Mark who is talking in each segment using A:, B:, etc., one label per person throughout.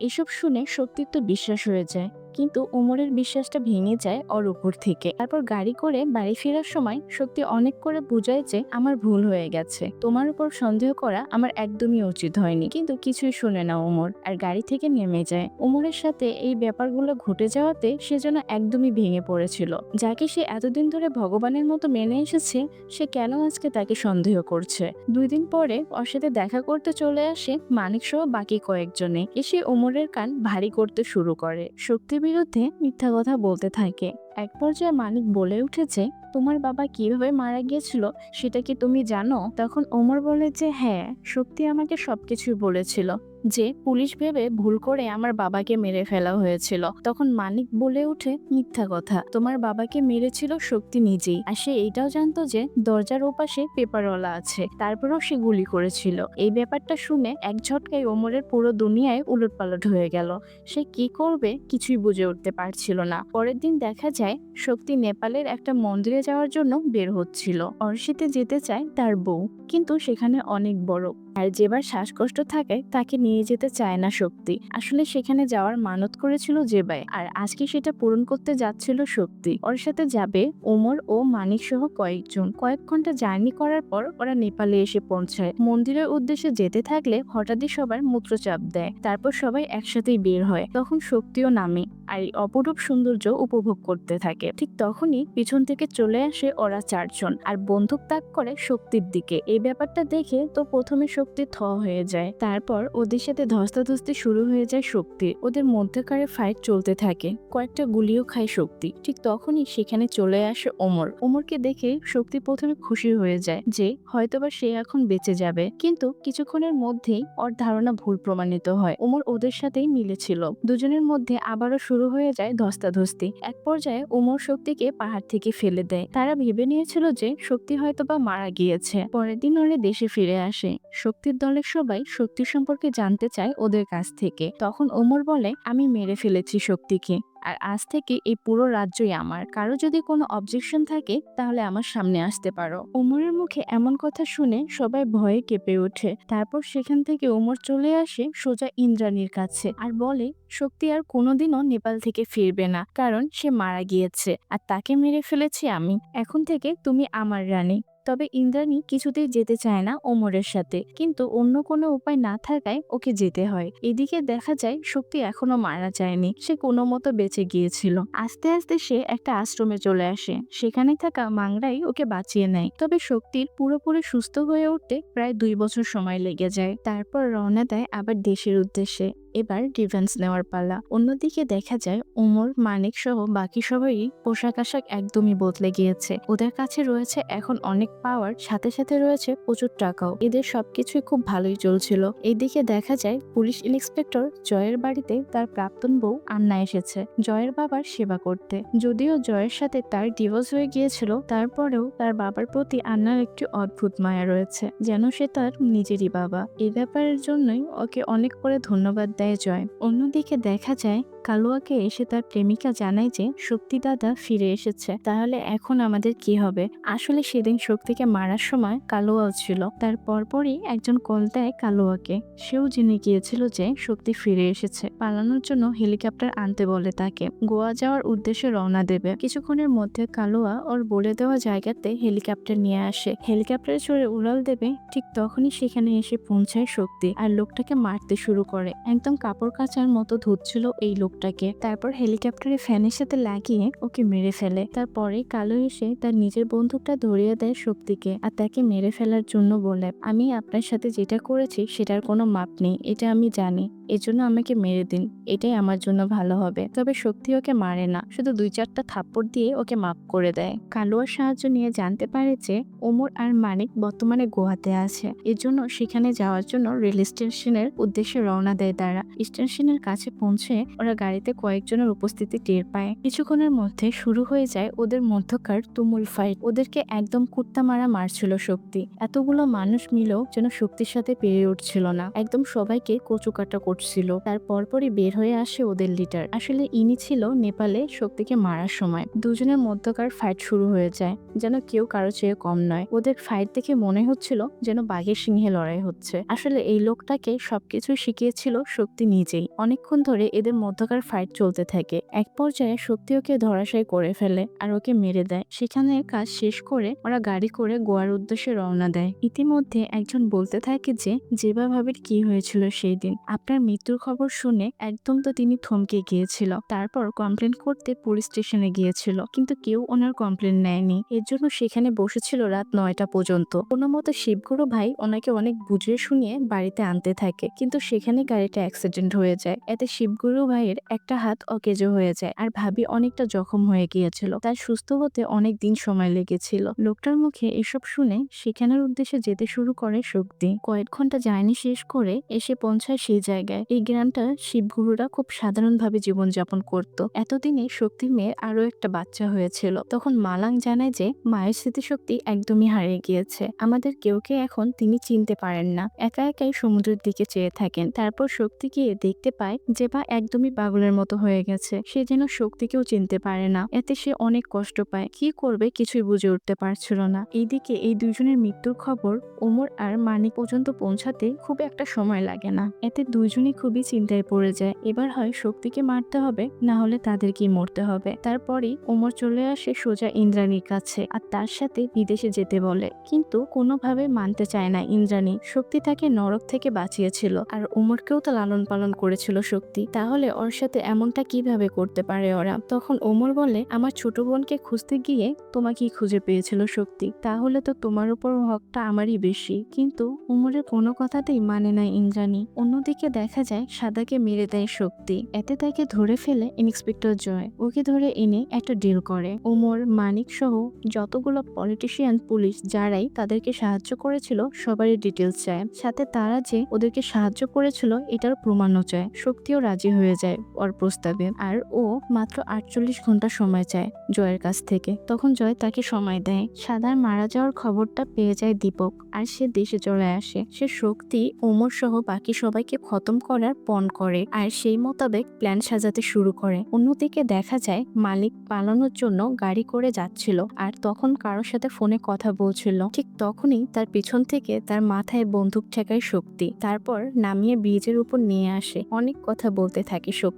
A: এসব শুনে সত্যি তো বিশ্বাস হয়ে যায়। কিন্তু ওমরের বিশ্বাসটা ভেঙে যায় ওর উপর থেকে। তারপর গাড়ি করে বাড়ি ফেরার সময় সত্যি অনেক করে বুঝায় যে আমার ভুল হয়ে গেছে। তোমার উপর সন্দেহ করা আমার একদমই উচিত হয়নি। কিন্তু কিছুই শুনে না ওমর আর গাড়ি থেকে নেমে যায়। ওমরের সাথে এই ব্যাপারগুলো ঘটে যাওয়াতে সে যেন একদমই ভেঙে পড়েছিল। যাকে সে এতদিন ধরে ভগবানের মতো মেনে এসেছে, সে কেন আজকে তাকে সন্দেহ করছে? দুই দিন পরে ওর সাথে দেখা করতে চলে আসে মানিক সহ বাকি কয়েকজনে। এসে ওমরের কান ভারী করতে শুরু করে। শক্তির বিরুদ্ধে মিথ্যা কথা বলতে থাকে। এক পর্যায়ে মানিক বলে উঠেছে, তোমার বাবা কীভাবে মারা গিয়েছিল সেটা কি তুমি জানো? তখন ওমর বলে যে হ্যাঁ শক্তি আমাকে সবকিছুই বলেছিল যে, পুলিশ ভেবে ভুল করে আমার বাবাকে মেরে ফেলা হয়েছিল। তখন মানিক বলে উঠে মিথ্যা কথা, তোমার বাবাকে মেরেছিল শক্তি নিজেই। আর সে এইটাও জানতো যে, দরজার ওপাশে পেপারওয়ালা আছে, তারপরেও সে গুলি করেছিল। এই ব্যাপারটা শুনে এক ঝটকায় ওমরের পুরো দুনিয়ায় উলটপালট হয়ে গেল। সে কি করবে কিছুই বুঝে উঠতে পারছিল না। পরের দিন দেখা যায় শক্তি নেপালের একটা মন্দিরে যাওয়ার জন্য বের হচ্ছিল। অর্শিতে যেতে চায় তার বউ, কিন্তু সেখানে অনেক বড় আর যেবার শ্বাসকষ্ট থাকে, তাকে নিয়ে যেতে চায় না শক্তি। আসলে সেখানে যাওয়ার মানত করেছিল জেবাই, আর আজকে সেটা পূরণ করতে যাচ্ছিল শক্তি। ওর সাথে যাবে ওমর ও মানিক সহ কয়েকজন। কয়েক ঘণ্টা জার্নি করার পর ওরা নেপালে এসে পৌঁছায়। মন্দিরের উদ্দেশ্যে যেতে থাকলে হঠাৎই সবার মূত্রচাপ দেয়। তারপর সবাই একসাথেই বের হয়, তখন শক্তিও নামে, আর অপরূপ সৌন্দর্য উপভোগ করতে থাকে। ঠিক তখনই পিছন থেকে চলে আসে ওরা চারজন, আর বন্দুক তাক করে শক্তির দিকে। এই ব্যাপারটা দেখে তো প্রথমে শক্তি থ হয়ে যায়। তারপর ওদের সাথে ধস্তাধস্তি শুরু হয়ে যায় শক্তি। ওদের মধ্যকারে ফাইট চলতে থাকে। কয়েকটা গুলিও খায় শক্তি। ঠিক তখনই সেখানে চলে আসে ওমর। ওমরকে দেখে শক্তি প্রথমে খুশি হয়ে যায় যে, হয়তোবা সে এখন বেঁচে যাবে। কিন্তু কিছুক্ষণের মধ্যেই ওর ধারণা ভুল প্রমাণিত হয়। ওমর ওদের সাথেই মিলেছিল। দুজনের মধ্যে আবারও শুরু হয়ে যায় ধস্তাধস্তি। এক পর্যায়ে ওমর শক্তিকে পাহাড় থেকে ফেলে দেয়। তারা ভেবে নিয়েছিল যে, শক্তি হয়তোবা মারা গিয়েছে। পরের দিন ওরা দেশে ফিরে আসে। শক্তির দলের সবাই শক্তি সম্পর্কে জানতে চায় ওদের কাছ থেকে। তখন ওমর বলে, আমি মেরে ফেলেছি শক্তিকে। আর আজ থেকে এই পুরো রাজ্যই আমার। কারও যদি কোনো অবজেকশন থাকে, তাহলে আমার সামনে আসতে পারো। ওমরের মুখে এমন কথা শুনে সবাই ভয়ে কেঁপে ওঠে। তারপর সেখান থেকে ওমর চলে আসে সোজা ইন্দ্রাণীর কাছে আর বলে, শক্তি আর কোনোদিনও নেপাল থেকে ফিরবে না, কারণ সে মারা গিয়েছে। আর তাকে মেরে ফেলেছি আমি। এখন থেকে তুমি আমার রানী। তবে ইন্দ্রাণী কিছুতেই যেতে চায় না ওমরের সাথে। কিন্তু অন্য কোনো উপায় না থাকায় ওকে যেতে হয়। এদিকে দেখা যায় শক্তি এখনও মারা যায়নি। সে কোনো মতো বেঁচে গিয়েছিল। আস্তে আস্তে সে একটা আশ্রমে চলে আসে। সেখানে থাকা মাংরাই ওকে বাঁচিয়ে নেয়। তবে শক্তির পুরোপুরি সুস্থ হয়ে উঠতে প্রায় দুই বছর সময় লেগে যায়। তারপর রওনা দেয় আবার দেশের উদ্দেশ্যে। এবার ডিফেন্স নেওয়ার পালা। অন্যদিকে দেখা যায় ওমর মানিক সহ বাকি সবাই পোশাক আশাক একদমই বদলে গিয়েছে। ওদের কাছে রয়েছে এখন অনেক পাওয়ার সাথে সাথে রয়েছে প্রচুর টাকাও। এদের সবকিছুই খুব ভালোই চলছিল। এইদিকে দেখা যায়, পুলিশ ইন্সপেক্টর জয়ের বাড়িতে তার প্রাক্তন বউ আন্না এসেছে। জয়ের বাবার সেবা করতে। যদিও জয়ের সাথে তার ডিভোর্স হয়ে গিয়েছিল, তারপরেও তার বাবার প্রতি আন্নার একটি অদ্ভুত মায়া রয়েছে। যেন সে তার নিজেরই বাবা। এ ব্যাপারের জন্যই ওকে অনেক করে ধন্যবাদ দেয়। জয়। অন্যদিকে দেখা যায় কালুয়াকে এসে তার প্রেমিকা জানায় যে শক্তি দাদা ফিরে এসেছে। তাহলে এখন আমাদের কি হবে? আসলে সেদিন শক্তিকে মারার সময় কালুয়াও ছিল। তার পরপরই একজন কল দেয় কালুয়াকে। সেও জেনে গিয়েছিল যে শক্তি ফিরে এসেছে। পালানোর জন্য হেলিকপ্টার আনতে বলে তাকে। গোয়া যাওয়ার উদ্দেশ্যে রওনা দেবে। কিছুক্ষণের মধ্যে কালুয়া ওর বলে দেওয়া জায়গাতে হেলিকপ্টার নিয়ে আসে। হেলিকপ্টারে চড়ে উড়াল দেবে। ঠিক তখনই সেখানে এসে পৌঁছায় শক্তি। আর লোকটাকে মারতে শুরু করে। একদম কাপড় কাচার মতো ধুচ্ছিল এই লোকটাকে তারপর হেলিকপ্টারে ফ্যানের সাথে লাগিয়ে ওকে মেরে ফেলে। তারপরে কালো এসে তার নিজের বন্দুকটা ধরিয়ে দেয় শক্তিকে আর তাকে মেরে ফেলার জন্য বলে, আমি আপনার সাথে যেটা করেছি সেটার কোনো মাপ নেই, এটা আমি জানি। এজন্য আমাকে মেরে দিন, এটাই আমার জন্য ভালো হবে। তবে শক্তি ওকে মারে না, শুধু দুই চারটা থাপ্পড় দিয়ে ওকে মাপ করে দেয়। কালুয়ার সাহায্য নিয়ে জানতে পারে যে ওমর আর মানিক বর্তমানে গোয়াতে আছে, এজন্য সেখানে যাওয়ার জন্য রেল স্টেশনের উদ্দেশ্যে রওনা দেয় তারা। স্টেশনের কাছে পৌঁছে ওরা গাড়িতে কয়েকজনের উপস্থিতি টের পায়। কিছুক্ষণের মধ্যে শুরু হয়ে যায় ওদের মধ্যকার তুমুল ফাইট ওদেরকে একদম কুত্তা মারা মারছিল শক্তি। এতগুলো মানুষ মিলেও যেন শক্তির সাথে পেরে উঠছিল না। একদম সবাইকে কচুকাটা করছিল। তার পরপরই বের হয়ে আসে ওদের লিডার আসলে ইনি ছিল নেপালে শক্তিকে মারার সময়। দুজনের মধ্যকার ফাইট শুরু হয়ে যায়। যেন কেউ কারও চেয়ে কম নয়। ওদের ফাইট দেখে মনে হচ্ছিল যেন বাঘের সিংহে লড়াই হচ্ছে। আসলে এই লোকটাকে সবকিছু শিখিয়েছিল শক্তি নিজেই। অনেকক্ষণ ধরে এদের মধ্যকার ফাইট চলতে থাকে। এক পর্যায়ে শক্তি ওকে ধরাশায়ী করে ফেলে আর ওকে মেরে দেয়। সেখানে কাজ শেষ করে ওরা গাড়ি করে গোয়ার উদ্দেশ্যে রওনা দেয়। ইতিমধ্যে একজন বলতে থাকে যে, জেবা ভাবির কি হয়েছিল সেই দিন? আপনার মৃত্যুর খবর শুনে একদম তো তিনি থমকে গিয়েছিল। তারপর কমপ্লেন করতে পুলিশ স্টেশনে গিয়েছিল। কিন্তু কেউ ওনার কমপ্লেন নেয়নি। এর জন্য সেখানে বসেছিল রাত নয়টা পর্যন্ত। কোনো মতো শিবগুরু ভাই ওনাকে অনেক বুঝিয়ে শুনিয়ে বাড়িতে আনতে থাকে। কিন্তু সেখানে গাড়িটা অ্যাক্সিডেন্ট হয়ে যায়। এতে শিবগুরু ভাইয়ের একটা হাত অকেজো হয়ে যায়। আর ভাবি অনেকটা জখম হয়ে গিয়েছিল। তার সুস্থ হতে অনেক দিন সময় লেগেছিল। লোকটার মুখে এসব শুনে সেখানের উদ্দেশ্যে যেতে শুরু করে শক্তি। কয়েক ঘণ্টা জার্নি শেষ করে এসে পৌঁছায় সেই জায়গায়। এই গ্রামটা শিবগুরুরা খুব সাধারণভাবে জীবনযাপন করত। এতদিনে শক্তির মেয়ের আরও একটা বাচ্চা হয়েছিল। তখন মালাং জানায় যে, মায়ের স্মৃতিশক্তি একদমই হারিয়ে গিয়েছে। আমাদের কেউকে এখন তিনি চিনতে পারেন না। একা একাই সমুদ্রের দিকে চেয়ে থাকেন। তারপর শক্তি গিয়ে দেখতে পায় যে বা একদমই পাগলের মতো হয়ে গেছে। সে যেন শক্তিকেও চিনতে পারে না। এতে সে অনেক কষ্ট পায়। কি করবে কিছুই বুঝে উঠতে পারছিল না। এইদিকে এই দুজনের মৃত্যুর খবর ওমর আর মানিক পর্যন্ত পৌঁছাতে খুব একটা সময় লাগে না। এতে দুজনই খুবই চিন্তায় পড়ে যায়। এবার হয় শক্তিকে মারতে হবে, না হলে তাদেরকেই মরতে হবে। তারপরই ওমর চলে আসে সোজা ইন্দ্রাণীর কাছে আর তার সাথে বিদেশে যেতে বলে। কিন্তু কোনোভাবে মানতে চায় না ইন্দ্রাণী। শক্তি তাকে নরক থেকে বাঁচিয়েছিল। আর ওমরকেও তো লালন পালন করেছিল শক্তি। তাহলে ওর সাথে এমনটা কীভাবে করতে পারে ওরা? তখন ওমর বলে, আমার ছোট বোনকে খুঁজতে গিয়ে তোমাকেই খুঁজে পেয়েছিল শক্তি। তাহলে তো তোমার উপর হকটা আমারই বেশি। কিন্তু উমরের কোনো কথাতেই মানে না ইন্দ্রাণী। অন্যদিকে দেখা যায়, সাদাকে মেরে দেয় শক্তি। এতে তাকে ধরে ফেলে ইন্সপেক্টর জয়। ওকে ধরে এনে একটা ডিল করে। ওমর, মানিক সহ যতগুলো পলিটিশিয়ান, পুলিশ যারাই তাদেরকে সাহায্য করেছিল, সবারই ডিটেলস চায়। সাথে তারা যে ওদেরকে সাহায্য করেছিল, এটার প্রমাণও চায়। শক্তিও রাজি হয়ে যায়। ওর প্রস্তাবে। আর ও মাত্র আটচল্লিশ ঘণ্টা সময় চায় জয়ের কাছ থেকে। তখন জয় তাকে সময় দেয়। সাদার মারা যাওয়ার খবরটা পেয়ে যায় দীপক। আর সে দেশে চলে আসে। সে শক্তি, ওমর সহ বাকি সবাইকে খতম করার পণ করে। আর সেই মোতাবেক প্ল্যান সাজাতে শুরু করে। অন্যদিকে দেখা যায়, মালিক পালানোর জন্য গাড়ি করে যাচ্ছিল। আর তখন কারোর সাথে ফোনে কথা বলছিল। ঠিক তখনই তার পিছন থেকে তার মাথায় বন্দুক ঠেকায় শক্তি। তারপর নামিয়ে ব্রিজের উপর নিয়ে আসে। অনেক কথা বলতে থাকে শক্তি।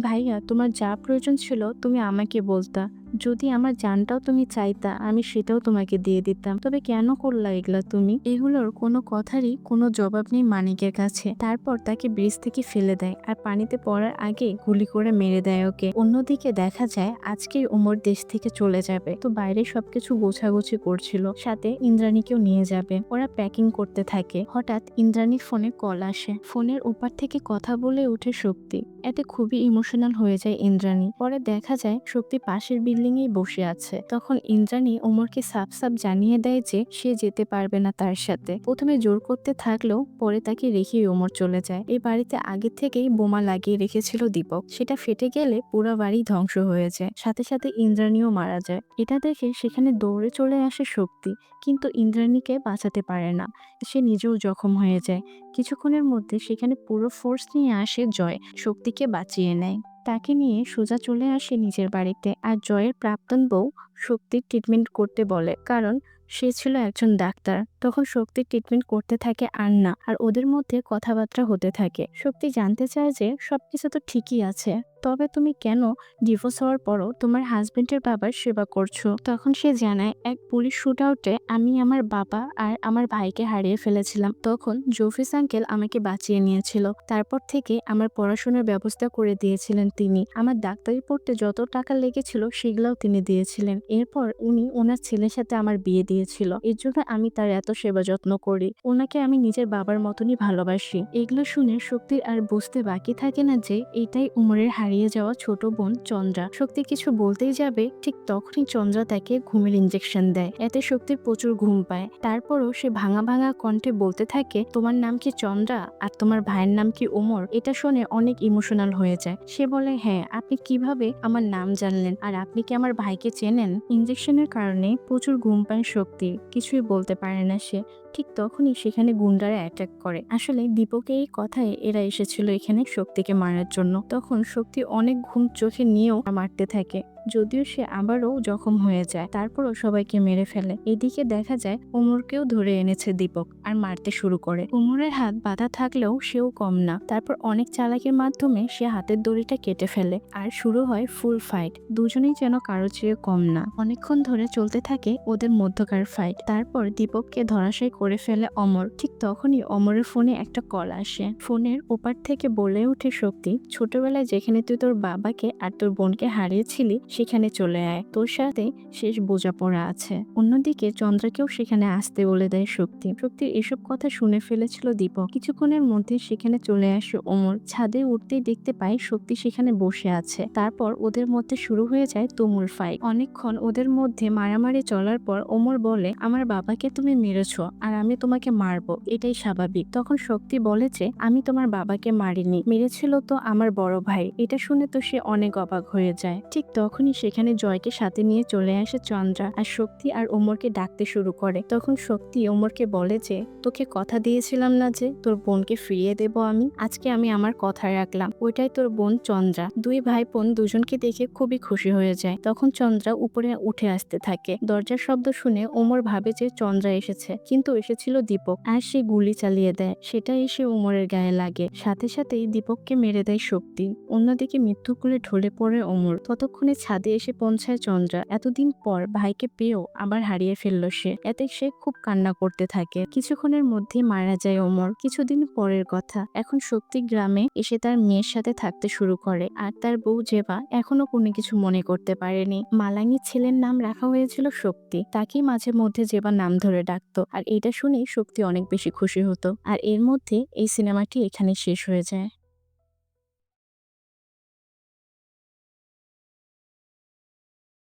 A: ভাইয়া তোমার যা প্রয়োজন ছিল তুমি আমাকে বলতা। যদি আমার জানটাও তুমি চাইতা, আমি সেটাও তোমাকে দিয়ে দিতাম। তবে কেন করলা এগুলা তুমি? এগুলোর কোনো কথারই কোনো জবাব নেই মানিকের কাছে। তারপর তাকে ব্রিজ থেকে ফেলে দেয় আর পানিতে পড়ার আগে গুলি করে মেরে দেয় ওকে। অন্যদিকে দেখা যায় আজকেই ওমর দেশ থেকে চলে যাবে। তো বাইরে সবকিছু গোছাগুছি করছিল। সাথে ইন্দ্রাণীকেও নিয়ে যাবে। ওরা প্যাকিং করতে থাকে। হঠাৎ ইন্দ্রাণীর ফোনে কল আসে। ফোনের ওপার থেকে কথা বলে ওঠে শক্তি। এতে খুবই ইমোশনাল হয়ে যায় ইন্দ্রাণী। পরে দেখা যায় শক্তি পাশের বিল্ডিং এই বসে আছে। তখন ইন্দ্রাণী ওমরকে সাফ সাফ জানিয়ে দেয় যে সে যেতে পারবে না তার সাথে। প্রথমে জোর করতে থাকলেও পরে তাকে রেখেই ওমর চলে যায়। এই বাড়িতে আগে থেকেই বোমা লাগিয়ে রেখেছিল দীপক। সেটা ফেটে গেলে পুরো বাড়ি ধ্বংস হয়ে যায়। সাথে সাথে ইন্দ্রাণীও মারা যায়। এটা দেখে সেখানে দৌড়ে চলে আসে শক্তি। কিন্তু ইন্দ্রাণীকে বাঁচাতে পারে না। সে নিজেও জখম হয়ে যায়। কিছুক্ষণের মধ্যে সেখানে পুরো ফোর্স নিয়ে আসে জয়। শক্তিকে বাঁচিয়ে নেয়। তাকে নিয়ে সোজা চলে আসে নিজের বাড়িতে আর জয়ের প্রাক্তন বউ শক্তির ট্রিটমেন্ট করতে বলে, কারণ সে ছিল একজন ডাক্তার। তখন শক্তির ট্রিটমেন্ট করতে থাকে আন্না আর ওদের মধ্যে কথাবার্তা হতে থাকে। শক্তি জানতে চায় যে সবকিছু তো ঠিকই আছে, তবে তুমি কেন ডিভোর্স হওয়ার পরও তোমার হাজবেন্ডের বাবার সেবা করছ? তখন সে জানায়, এক পুলিশ শুট আউটে আমি আমার বাবা আর আমার ভাইকে হারিয়ে ফেলেছিলাম। তখন জফিস আঙ্কেল আমাকে বাঁচিয়ে নিয়েছিল। তারপর থেকে আমার পড়াশোনার ব্যবস্থা করে দিয়েছিলেন তিনি। আমার ডাক্তারি পড়তে যত টাকা লেগেছিল সেগুলোও তিনি দিয়েছিলেন। এরপর উনি ওনার ছেলের সাথে আমার বিয়ে দিয়েছিল। এর জন্য আমি তার এত সেবা যত্ন করি। ওনাকে আমি নিজের বাবার মতনই ভালোবাসি। এগুলো শুনে শক্তির আর বুঝতে বাকি থাকে না যে, এটাই উমরের হারিয়ে যাওয়া ছোট বোন চন্দ্রা। শক্তি কিছু বলতেই যাবে, ঠিক তখনই চন্দ্রা তাকে ঘুমের ইঞ্জেকশন দেয়। এতে শক্তির প্রচুর ঘুম পায়। তারপরও সে ভাঙা ভাঙা কণ্ঠে বলতে থাকে, তোমার নাম কি চন্দ্রা? আর তোমার ভাইয়ের নাম কি ওমর এটা শুনে অনেক ইমোশনাল হয়ে যায়। সে বলে হ্যাঁ আপনি কীভাবে আমার নাম জানলেন? আর আপনি কি আমার ভাইকে চেনেন? ইঞ্জেকশনের কারণে প্রচুর ঘুম পায় শক্তি। কিছুই বলতে পারে না। সে ঠিক তখনই সেখানে গুন্ডারা অ্যাটাক করে। আসলে দীপকে এই কথায় এরা এসেছিল এখানে শক্তিকে মারার জন্য। তখন শক্তি অনেক ঘুম চোখে নিয়েও মারতে থাকে। যদিও সে আবারও জখম হয়ে যায়, তারপরও সবাইকে মেরে ফেলে। এদিকে দেখা যায় ওমরকেও ধরে এনেছে দীপক আর মারতে শুরু করে। ওমরের হাত বাঁধা থাকলেও সেও কম না। তারপর অনেক চালাকের মাধ্যমে সে হাতের দড়িটা কেটে ফেলে আর শুরু হয় ফুল ফাইট দুজনেই যেন কারও চেয়ে কম না। অনেকক্ষণ ধরে চলতে থাকে ওদের মধ্যকার ফাইট তারপর দীপককে ধরাশায়ী করে ফেলে অমর। ঠিক তখনই অমরের ফোনে একটা কল আসে। ফোনের ওপার থেকে বলে ওঠে শক্তি, ছোটবেলায় যেখানে তুই তোর বাবাকে আর তোর বোনকে হারিয়েছিলি, সেখানে চলে আয়। তোর সাথে শেষ বোঝাপড়া আছে। অন্যদিকে চন্দ্রাকেও সেখানে আসতে বলে দেয় শক্তি। শক্তির এসব কথা শুনে ফেলেছিল দীপক। কিছুক্ষণের মধ্যে সেখানে চলে আসে ওমর ছাদে উঠতেই দেখতে পায় শক্তি সেখানে বসে আছে। তারপর ওদের মধ্যে শুরু হয়ে যায় তুমুল ফাইট অনেকক্ষণ ওদের মধ্যে মারামারি চলার পর ওমর বলে, আমার বাবাকে তুমি মেরেছো, আর আমি তোমাকে মারবো, এটাই স্বাভাবিক। তখন শক্তি বলে যে, আমি তোমার বাবাকে মারিনি, মেরেছিল তো আমার বড় ভাই। এটা শুনে তো সে অনেক অবাক হয়ে যায়। ঠিক তখনই সেখানে জয়কে সাথে নিয়ে চলে আসে চন্দ্রা আর শক্তি আর ওমরকে ডাকতে শুরু করে। তখন শক্তি ওমরকে বলে যে, তোকে কথা দিয়েছিলাম না যে, তোর বোনকে ফিরিয়ে দেব আমি? আজকে আমি আমার কথা রাখলাম। ওইটাই তোর বোন চন্দ্রা। দুই ভাই বোন দুজনকে দেখে খুবই খুশি হয়ে যায়। তখন চন্দ্রা উপরে উঠে আসতে থাকে। দরজার শব্দ শুনে ওমর ভাবে যে, চন্দ্রা এসেছে। কিন্তু এসেছিল দীপক। আর সে গুলি চালিয়ে দেয় সেটা এসে ওমরের গায়ে লাগে। সাথে সাথেই দীপককে মেরে দেয় শক্তি। অন্যদিকে মৃত্যুকুলে ঢলে পড়ে ওমর ততক্ষণে ছাদে এসে পৌঁছায় চন্দ্রা। এতদিন পর ভাইকে পেয়েও আবার হারিয়ে ফেলল সে। এতে সে খুব কান্না করতে থাকে। কিছুক্ষণের মধ্যে মারা যায় ওমর কিছুদিন পরের কথা। এখন শক্তি গ্রামে এসে তার মেয়ের সাথে থাকতে শুরু করে। আর তার বউ জেবা এখনও কোনো কিছু মনে করতে পারেনি। মালাঙ্গি ছেলের নাম রাখা হয়েছিল শক্তি। তাকেই মাঝে মধ্যে জেবা নাম ধরে ডাকতো। আর এটা শুনেই শক্তি অনেক বেশি খুশি হতো। আর এর মধ্যে এই সিনেমাটি এখানে শেষ হয়ে যায়।